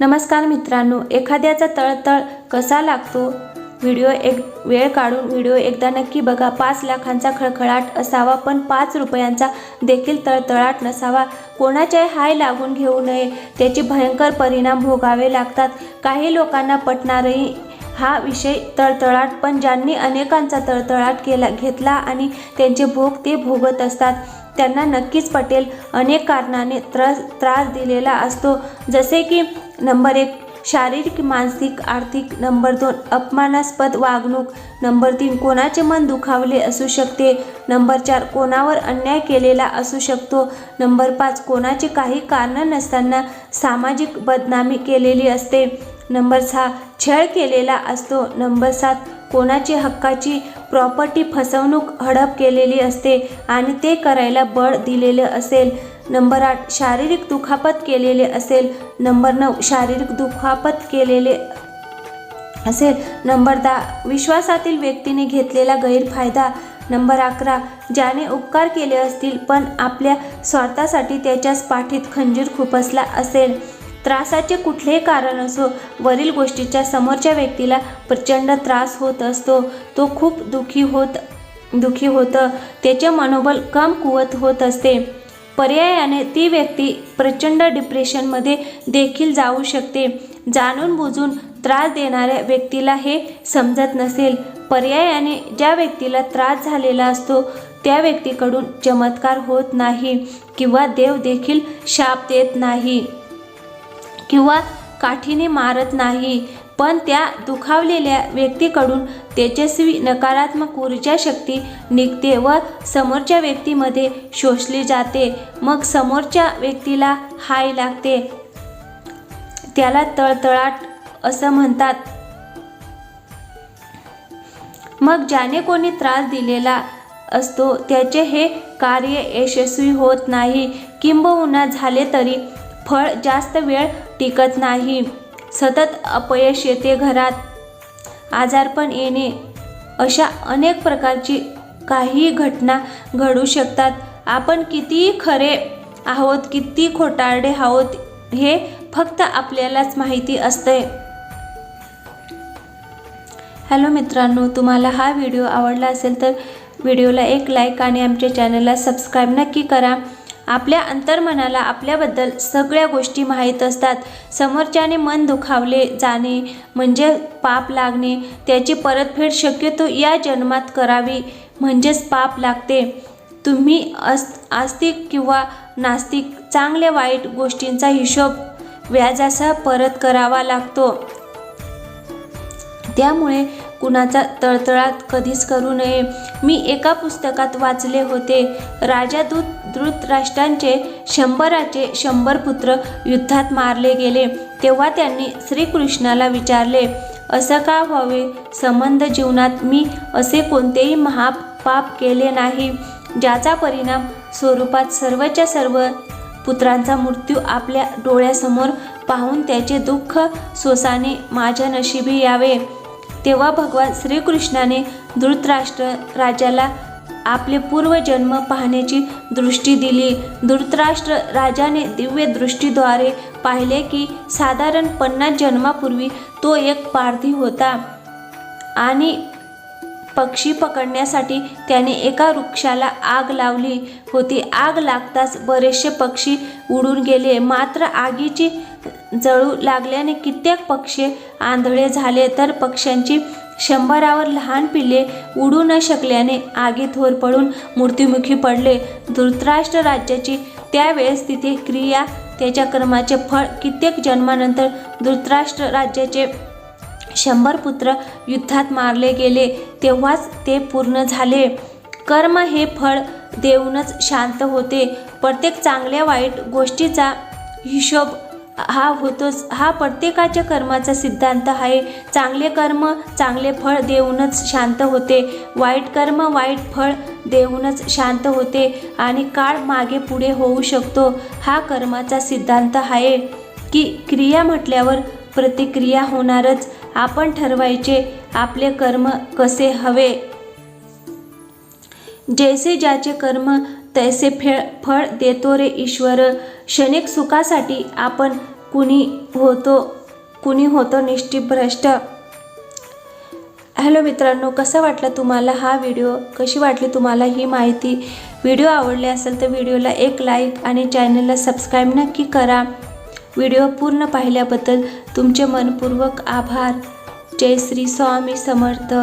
नमस्कार मित्रांनो एखाद्याचा तळतळ कसा लागतो? व्हिडिओ एक वेळ काढून व्हिडिओ एकदा नक्की बघा. पाच लाखांचा खळखळाट असावा पण पाच रुपयांचा देखील तळतळाट नसावा. कोणाच्याही हाय लागून घेऊ नये. त्याचे भयंकर परिणाम भोगावे लागतात. काही लोकांना पटणारही हा विषय तळतळाट पण ज्यांनी अनेकांचा तळतळाट केला घेतला आणि त्यांचे भोग ते भोगत असतात त्यांना नक्कीच पटेल. अनेक कारणाने त्रास त्रास दिलेला असतो. जसे की नंबर एक शारीरिक मानसिक आर्थिक. नंबर दोन अपमानास्पद वागणूक. नंबर तीन कोणाचे मन दुखावले असू शकते. नंबर चार कोणावर अन्याय केलेला असू शकतो. नंबर पाच कोणाचे काही कारण नसताना सामाजिक बदनामी केलेली असते. नंबर सहा छळ केलेला असतो. नंबर सात कोणाची हक्काची प्रॉपर्टी फसवणूक हडप केलेली असते आणि ते करायला बळ दिलेले असेल. नंबर आठ शारीरिक दुखापत केलेले असेल. नंबर नऊ शारीरिक दुखापत केलेले असेल. नंबर दहा विश्वासातील व्यक्तीने घेतलेला गैरफायदा. नंबर अकरा ज्याने उपकार केले असतील पण आपल्या स्वार्थासाठी त्याच्याच पाठीत खंजीर खुपसला असेल. त्रासाचे कुठलेही कारण असो वरील गोष्टीच्या समोरच्या व्यक्तीला प्रचंड त्रास होत असतो. तो खूप दुःखी होत दुःखी होतं. त्याचे मनोबल कम कुवत होत असते. पर्यायाने ती व्यक्ती प्रचंड डिप्रेशनमध्ये देखील जाऊ शकते. जाणून बुजून त्रास देणाऱ्या व्यक्तीला हे समजत नसेल. पर्यायाने ज्या व्यक्तीला त्रास झालेला असतो त्या व्यक्तीकडून चमत्कार होत नाही किंवा देव देखील शाप देत नाही. किंवा काठीने मारत नाही. पण त्या दुखावलेल्या व्यक्तीकडून तेजस्वी नकारात्मक ऊर्जा शक्ती निघते व समोरच्या व्यक्तीमध्ये शोषली जाते. मग समोरच्या व्यक्तीला हाय लागते. त्याला तळतळाट असं म्हणतात. मग ज्याने कोणी त्रास दिलेला असतो त्याचे हे कार्य यशस्वी होत नाही. किंबहुना झाले तरी फळ जास्त वेळ टिकत नाही. सतत अपयश येते घरात. आजारपण येणे. अशा अनेक प्रकारची काही घटना घडू शकतात. आपण किती खरे आहोत किती खोटारडे आहोत हे फक्त आपल्यालाच माहिती असते. हॅलो मित्रांनो तुम्हाला हा व्हिडिओ आवडला असेल तर व्हिडिओला एक लाईक आणि आमच्या चॅनलला सबस्क्राईब नक्की करा. आपल्या अंतर्मनाला आपल्याबद्दल सगळ्या गोष्टी माहीत असतात. समोरच्याने मन दुखावले जाणे म्हणजे पाप लागणे त्याची परतफेड शक्यतो या जन्मात करावी म्हणजेच पाप लागते. तुम्ही अस आस्तिक किंवा नास्तिक चांगल्या वाईट गोष्टींचा हिशोब व्याजासह परत करावा लागतो. त्यामुळे कुणाचा तळतळात कधीच करू नये. मी एका पुस्तकात वाचले होते राजा दूत धृतराष्ट्रांचे शंभराचे शंभर पुत्र युद्धात मारले गेले तेव्हा त्यांनी श्रीकृष्णाला विचारले असं का व्हावे? संबंध जीवनात मी असे कोणतेही महापाप केले नाही ज्याचा परिणाम स्वरूपात सर्वच्या सर्व पुत्रांचा मृत्यू आपल्या डोळ्यासमोर पाहून त्याचे दुःख सोसाने माझ्या नशिबी यावे. तेव्हा भगवान श्रीकृष्णाने धृतराष्ट्र राजाला आपले पूर्वजन्म पाहण्याची दृष्टी दिली. धृतराष्ट्र राजाने दिव्य दृष्टीद्वारे पाहिले की साधारण पन्नास जन्मापूर्वी तो एक पारधी होता आणि पक्षी पकडण्यासाठी त्याने एका वृक्षाला आग लावली होती. आग लागताच बरेचसे पक्षी उडून गेले. मात्र आगीची जळू लागल्याने कित्येक पक्षी आंधळे झाले. तर पक्ष्यांची शंभरावर लहान पिल्ले उडू न शकल्याने आगीत होरपळून मृत्युमुखी पडले. धृतराष्ट्र राज्याची त्यावेळेस तिथे क्रिया त्याच्या कर्माचे फळ कित्येक जन्मानंतर धृतराष्ट्र राज्याचे शंभर पुत्र युद्धात मारले गेले तेव्हाच ते पूर्ण झाले. कर्म हे फळ देऊनच शांत होते. प्रत्येक चांगल्या वाईट गोष्टीचा हिशोब हा होतोच. हा प्रत्येकाच्या कर्माचा सिद्धांत आहे. चांगले कर्म चांगले फळ देऊनच शांत होते. वाईट कर्म वाईट फळ देऊनच शांत होते आणि काळ मागे पुढे होऊ शकतो. हा कर्माचा सिद्धांत आहे की क्रिया म्हटल्यावर प्रतिक्रिया होणारच. आपण ठरवायचे आपले कर्म कसे हवे. जैसे ज्याचे कर्म तैसे फे फळ देतो रे ईश्वर. क्षणिक सुखासाठी आपण कुणी होतो कुणी होतो निष्ठीभ्रष्ट? हॅलो मित्रांनो कसं वाटलं तुम्हाला हा व्हिडिओ? कशी वाटली तुम्हाला ही माहिती? व्हिडिओ आवडली असेल तर व्हिडिओला एक लाईक आणि चॅनलला सबस्क्राईब नक्की करा. व्हिडिओ पूर्ण पाहिल्याबद्दल तुमचे मनपूर्वक आभार. जय श्री स्वामी समर्थ.